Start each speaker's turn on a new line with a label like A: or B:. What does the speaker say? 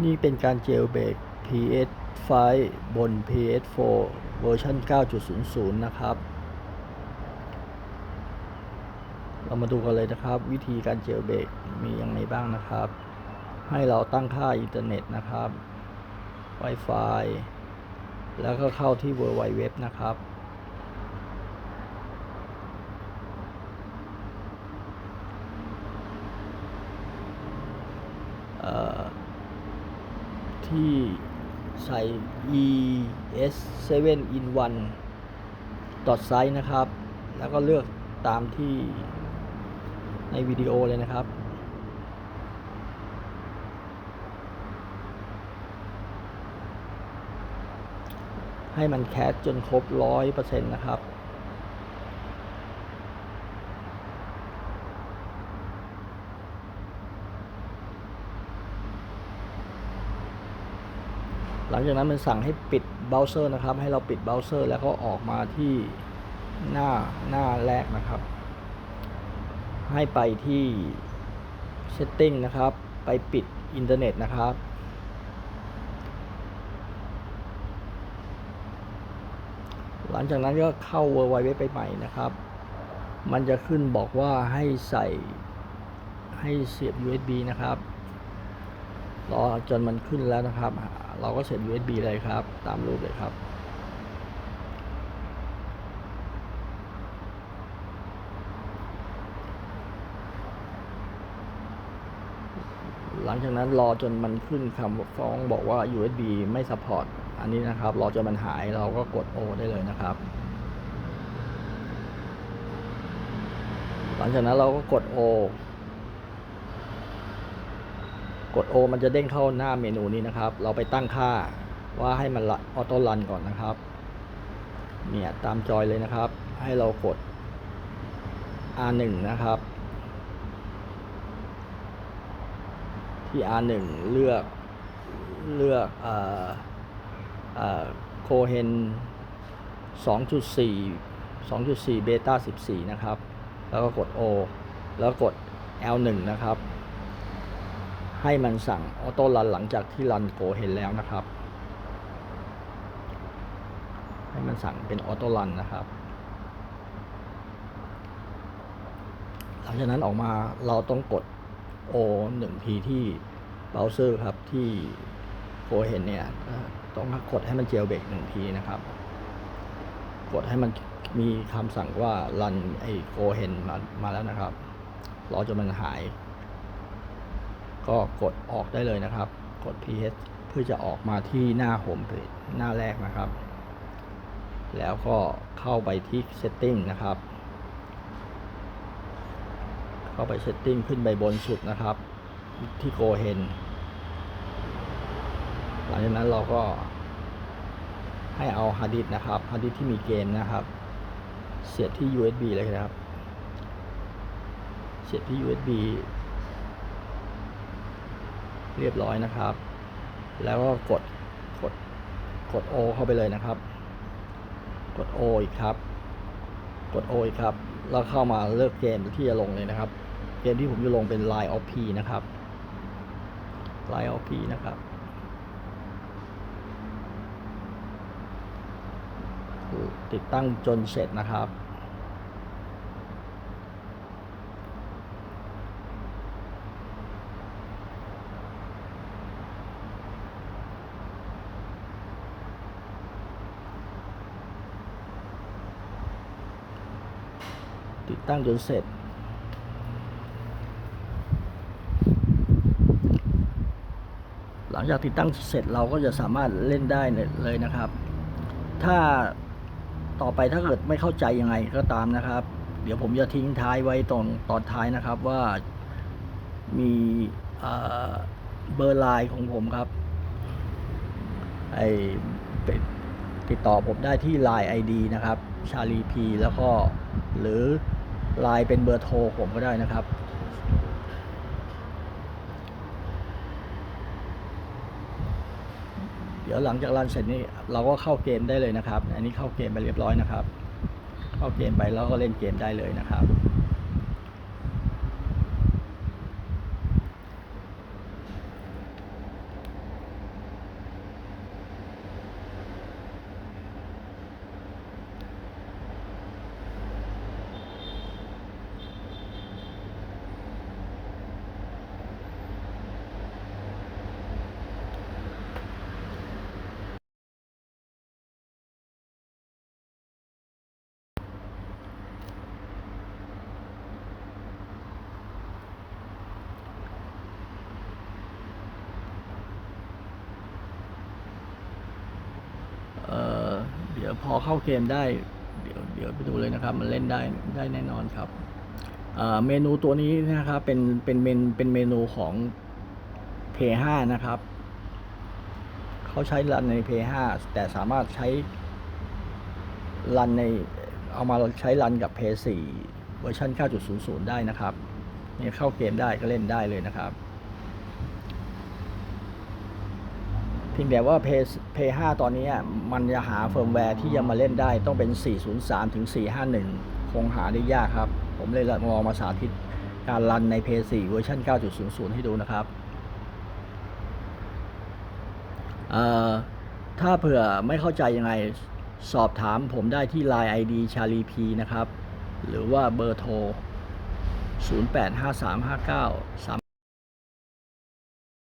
A: นี่เป็นการเจลเบรก PS5 บน PS4 เวอร์ชัน9.00 นะครับ เรามาดูกันเลยนะครับ วิธีการเจลเบรกมียังไงบ้างนะครับ ให้เราตั้งค่าอินเทอร์เน็ตนะครับ Wi-Fi แล้วก็เข้าที่ w w w นะครับเอ่อ ที่ใส่ es 7 in 1 dot site นะครับ แล้วก็เลือกตามที่ในวิดีโอเลยนะครับ ให้มันแคสจนครบร้อยเปอร์เซ็นต์นะครับ หลังจากนั้นมันสั่งให้ปิดเบราว์เซอร์นะครับ ให้เราปิดเบราว์เซอร์ แล้วก็ออกมาที่หน้าหน้าแรกนะครับ ให้ไปที่ Setting นะครับ ไปปิดอินเทอร์เน็ตนะครับ หลังจากนั้นก็เข้า w w w ไปใหม่นะครับ มันจะขึ้นบอกว่าให้ใส่ให้เสียบ USB นะครับ รอจนมันขึ้นแล้วนะครับ เราก็เสียบ USB เลยครับ ตามรูปเลยครับ หลังจากนั้นรอจนมันขึ้นคำฟ้องบอกว่า USB ไม่ support อันนี้นะครับ รอจนมันหายเราก็กด O ได้เลยนะครับ หลังจากนั้นเราก็กด O กด O มันจะเด้งเข้าหน้าเมนูนี้นะครับ เราไปตั้งค่าว่าให้มันออโต้รันก่อนนะครับ เนี่ยตามจอยเลยนะครับ ให้เรากด R1 นะครับ ที่ R1 เลือกเลือกเอ่อเอ่อโคเฮน2.4 2.4 เบต้า14 นะครับ แล้วก็กด O แล้วกด L1 นะครับ ให้มันสั่งออโต้รันหลังจากที่รันโกเห็นแล้วนะครับ ให้มันสั่งเป็นออโต้รันนะครับ หลังจากนั้นออกมาเราต้องกด O หนึ่งทีที่เบราว์เซอร์ครับที่โกเห็นเนี่ยต้องกดให้มันเจลเบรกหนึ่งทีนะครับ กดให้มันมีคำสั่งว่ารันไอโกเห็นมามาแล้วนะครับรอจนมันหาย ก็กดออกได้เลยนะครับ กด PS เพื่อจะออกมาที่หน้าโฮมเพจหน้าแรกนะครับ แล้วก็เข้าไปที่ Setting นะครับ เข้าไป Setting ขึ้นไปบนสุดนะครับ ที่โกเฮนหลังจากนั้นเราก็ให้เอาฮาร์ดดิสนะครับฮาร์ดดิสที่มีเกมนะครับ เสียบที่ USB เลยนะครับ เสียบที่ USB เรียบร้อยนะครับ แล้วก็กดกดกด O เข้าไปเลยนะครับ กด O อีกครับ กด O อีกครับ แล้วเข้ามาเลือกเกมที่จะลงเลยนะครับ เกมที่ผมจะลงเป็น Line of P นะครับ Line of P นะครับ ติดตั้งจนเสร็จนะครับ ติดตั้งจนเสร็จ หลังจากติดตั้งเสร็จเราก็จะสามารถเล่นได้เลยนะครับ ถ้าต่อไปถ้าเกิดไม่เข้าใจยังไงก็ตามนะครับ เดี๋ยวผมจะทิ้งท้ายไว้ตรงตอนท้ายนะครับว่ามีเบอร์ไลน์ของผมครับไอเป็นติดต่อผมได้ที่ Line ID นะครับ ชาลีพี แล้วก็หรือ ไลน์เป็นเบอร์โทรผมก็ได้นะครับ เดี๋ยวหลังจากรันเสร็จนี้เราก็เข้าเกมได้เลยนะครับ อันนี้เข้าเกมไปเรียบร้อยนะครับ เข้าเกมไปแล้วก็เล่นเกมได้เลยนะครับ ยว พอเข้าเกมได้ เดี๋ยวเดี๋ยวไปดูเลยนะครับ มันเล่นได้ได้แน่นอนครับเมนูตัวนี้นะครับเป็นเป็นเมนเป็นเมนูของ p 5นะครับ เขาใช้รันใน p 5แต่สามารถใช้รันในเอามาใช้รันกับ p 4เวอร์ชัน9.00 ได้นะครับเนี่ยเข้าเกมได้ก็เล่นได้เลยนะครับ เพียงแต่ว่า p p 5ตอนนี้มันจะหาเฟิร์มแวร์ที่จะมาเล่นได้ต้องเป็น 403 ถึง 451 คงหาได้ยากครับ ผมเลยลองมาสาธิตการรันใน p 4เวอร์ชัน9.00 ให้ดูนะครับ ถ้าเผื่อไม่เข้าใจยังไงสอบถามผมได้ที่ Line ID ชาลีพีนะครับ หรือว่าเบอร์โทร 085359